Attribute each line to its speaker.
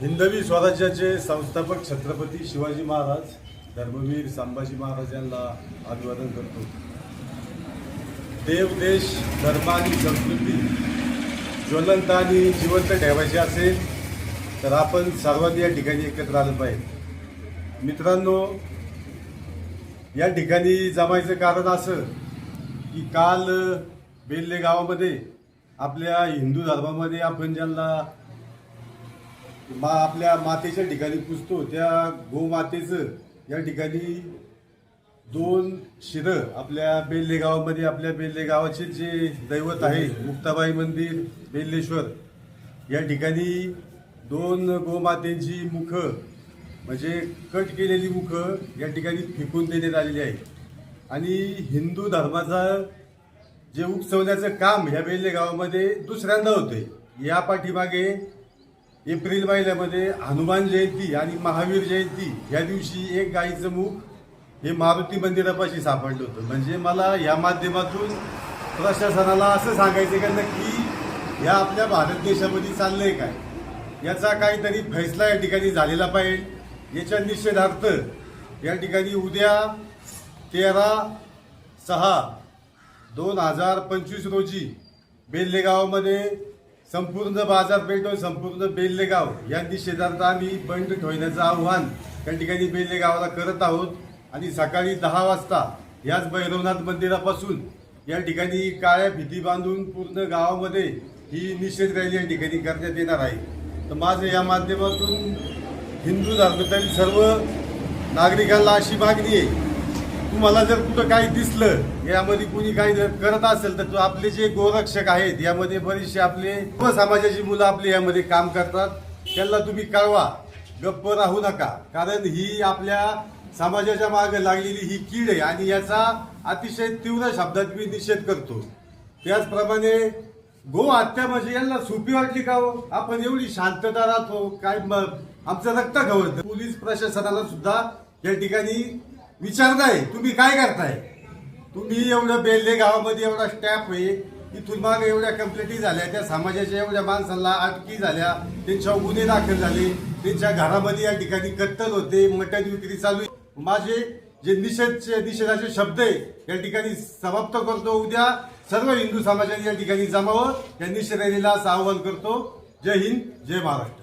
Speaker 1: हिंदवी स्वराज्याचे संस्थापक छत्रपती शिवाजी महाराज धर्मवीर संभाजी महाराज यांना अभिवादन करतो. देव देश धर्म आणि संस्कृती ज्वलंत आणि जिवंत ठेवायची असेल तर आपण सर्वांनी या ठिकाणी एकत्र आलं पाहिजे. मित्रांनो या ठिकाणी जमायचं कारण असं की काल बेल्ले गावामध्ये आपल्या हिंदू धर्मामध्ये आपण ज्यांना मा आपल्या मातेच्या ठिकाणी पुजतो त्या गोमातेचं या ठिकाणी दोन शिरं आपल्या बेल्ले गावामध्ये आपल्या बेल्ले गावाचे जे दैवत आहे मुक्ताबाई मंदिर बेल्लेश्वर या ठिकाणी दोन गोमातेची मुखं म्हणजे कट केलेली मुखं या ठिकाणी फेकून देण्यात आलेली आहे आणि हिंदू धर्माचा जे उपसवण्याचं काम ह्या बेल्ले गावामध्ये दुसऱ्यांदा होते या पाठीमागे एप्रिल महिन्यामध्ये हनुमान जयंती आणि महावीर जयंती या दिवशी एक गाईचं मुख हे मारुती मंदिरापाशी सापडलं होतं. म्हणजे मला या माध्यमातून प्रशासनाला असं सांगायचं का नक्की या आपल्या भारत देशामध्ये चाललंय काय? याचा काहीतरी फैसला या ठिकाणी झालेला पाहिजे. याच्या निषेधार्थ या ठिकाणी उद्या तेरा सहा दोन हजार पंचवीस रोजी बेल्लेगावमध्ये संपूर्ण बाजारपेठ व संपूर्ण बेल्लेगाव या निषेधार्थ आम्ही बंद ठेवण्याचं आव्हान त्या ठिकाणी बेल्लेगावाला करत आहोत. आणि सकाळी दहा वाजता याच भैरवनाथ मंदिरापासून या ठिकाणी काळ्या भीती बांधून पूर्ण गावामध्ये ही निषेध रॅली या ठिकाणी करण्यात येणार आहे. तर माझं या माध्यमातून हिंदू धर्मातील सर्व नागरिकांना अशी मागणी आहे. तुम्हाला जर कुठं काही दिसलं यामध्ये कुणी काही करत असेल तर तो आपले जे गोरक्षक आहेत यामध्ये बरेचसे आपले समाजाची मुलं आपले यामध्ये काम करतात. त्यांना तुम्ही कळवा. गप्प राहू नका. कारण ही आपल्या समाजाच्या मागे लागलेली ही कीड आहे आणि याचा अतिशय तीव्र शब्दात मी निषेध करतो. त्याचप्रमाणे गो हत्या म्हणजे यांना सोपी वाटली का हो? आपण एवढी शांतता राहतो काय आमचं रक्त गवत. पोलीस प्रशासनाला सुद्धा या ठिकाणी विचारताय तुम्ही काय करताय? तुम्ही एवढं बेल्ले गावामध्ये एवढा स्टॅफ आहे इथून मागे एवढ्या कंप्लेंटी झाल्या त्या समाजाच्या एवढ्या माणसांना अटकी झाल्या त्यांच्यावर गुन्हे दाखल झाले त्यांच्या घरामध्ये या ठिकाणी कत्तल होते मटण विक्री चालू आहे. माझे जे निषेधचे निषेधाचे शब्द आहे या ठिकाणी समाप्त करतो. उद्या सर्व हिंदू समाजाने या ठिकाणी जमावं. या निषेध असं आवाहन करतो. जय हिंद जय महाराष्ट्र.